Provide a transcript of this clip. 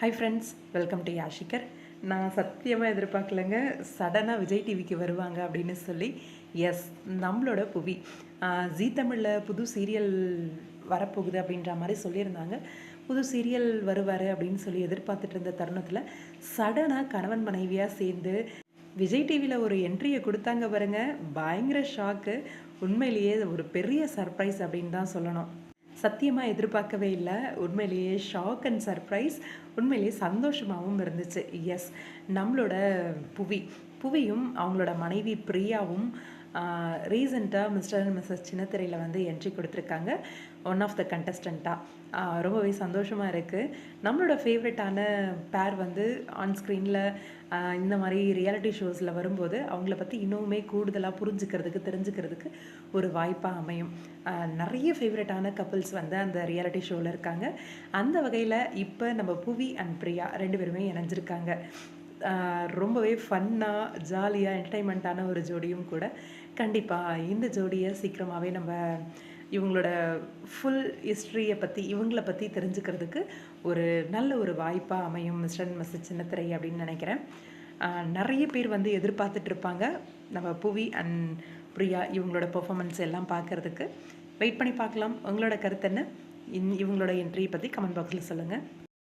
Hi friends welcome to யாஷிகர் நான் சத்தியமாக எதிர்பார்க்கலங்க. சடனாக விஜய் டிவிக்கு வருவாங்க அப்படின்னு சொல்லி. எஸ் நம்மளோட புவி. ஜீ தமிழில் புது சீரியல் வரப்போகுது அப்படின்ற மாதிரி சொல்லியிருந்தாங்க. புது சீரியல் வருவார் அப்படின்னு சொல்லி எதிர்பார்த்துட்டு இருந்த தருணத்தில் சடனாக கணவன் மனைவியாக சேர்ந்து விஜய் டிவியில் ஒரு என்ட்ரியை கொடுத்தாங்க பாருங்க. பயங்கர ஷாக்கு உண்மையிலேயே ஒரு பெரிய சர்ப்ரைஸ் அப்படின்னு தான் சொல்லணும். சத்தியமாக எதிர்பார்க்கவே இல்லை. உண்மையிலேயே ஷாக் அண்ட் சர்ப்ரைஸ் உண்மையிலேயே சந்தோஷமாகவும் இருந்துச்சு. எஸ் நம்மளோட புவி புவியும் அவங்களோட மனைவி பிரியாவும் ரீசெண்டாக மிஸ்டர் அண்ட் மிஸ்ஸஸ் சின்னத்திரையில் வந்து என்ட்ரி கொடுத்துருக்காங்க. ஒன் ஆஃப் த கண்டஸ்டண்ட்டாக ரொம்பவே சந்தோஷமாக இருக்குது நம்மளோட ஃபேவரட்டான பேர் வந்து ஆன் ஸ்க்ரீனில் இந்த மாதிரி ரியாலிட்டி ஷோஸில் வரும்போது அவங்கள பற்றி இன்னுமே கூடுதலாக புரிஞ்சுக்கிறதுக்கு தெரிஞ்சுக்கிறதுக்கு ஒரு வாய்ப்பாக அமையும். நிறைய ஃபேவரட்டான கப்புள்ஸ் வந்து அந்த ரியாலிட்டி ஷோவில் இருக்காங்க. அந்த வகையில் இப்போ நம்ம புவி அண்ட் பிரியா ரெண்டு பேருமே இணைஞ்சிருக்காங்க. ரொம்பவே ஃபன்னாக ஜாலியாக என்டர்டைன்மெண்ட்டான ஒரு ஜோடியும் கூட. கண்டிப்பாக இந்த ஜோடியை சீக்கிரமாகவே நம்ம இவங்களோட ஃபுல் ஹிஸ்ட்ரியை பற்றி இவங்கள பற்றி தெரிஞ்சுக்கிறதுக்கு ஒரு நல்ல ஒரு வாய்ப்பாக அமையும் மிஸ்டர் அண்ட் மிஸ்ஸஸ் சின்னத்திரை அப்படின்னு நினைக்கிறேன். நிறைய பேர் வந்து எதிர்பார்த்துட்டு இருப்பாங்க நம்ம புவி அண்ட் பிரியா இவங்களோட பெர்ஃபார்மன்ஸ் எல்லாம் பார்க்கறதுக்கு வெயிட் பண்ணி பார்க்கலாம். உங்களோட கருத்து என்ன? இன் இவங்களோட என்ட்ரியை பற்றி கமெண்ட் பாக்ஸில் சொல்லுங்கள்